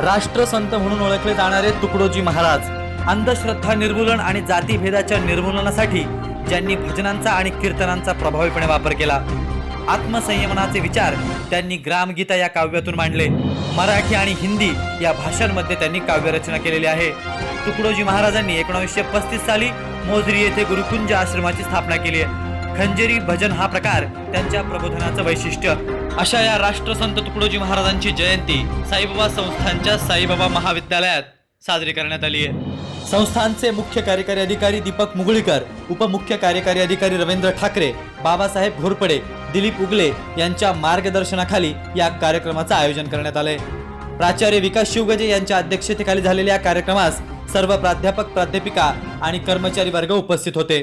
राष्ट्रसंत म्हणून ओळखले जाणारे तुकडोजी महाराज. अंधश्रद्धा निर्मूलन आणि जातीभेदाच्या निर्मूलनासाठी ज्यांनी भजनांचा आणि कीर्तनांचा प्रभावीपणे वापर केला. आत्मसंयमनाचे विचार त्यांनी ग्रामगीता या काव्यातून मांडले. मराठी आणि हिंदी या भाषांमध्ये त्यांनी काव्यरचना केलेली आहे. तुकडोजी महाराजांनी एकोणीसशे पस्तीस साली मोजरी येथे गुरुकुंज आश्रमाची स्थापना केली आहे. खंजेरी भजन हा प्रकार त्यांच्या प्रबोधनाचं वैशिष्ट्य. अशा या राष्ट्रसंत तुकडोजी महाराजांची जयंती साईबाबा संस्थांच्या साईबाबा महाविद्यालयात साजरी करण्यात आली आहे. संस्थानचे मुख्य कार्यकारी अधिकारी दीपक मुगळीकर उपमुख्य कार्यकारी अधिकारी रवींद्र ठाकरे बाबासाहेब घोरपडे दिलीप उगले यांच्या मार्गदर्शनाखाली या कार्यक्रमाचं आयोजन करण्यात आले प्राचार्य विकास शिवगजे यांच्या अध्यक्षतेखाली झालेल्या या कार्यक्रमास सर्व प्राध्यापक प्राध्यापिका आणि कर्मचारी वर्ग उपस्थित होते.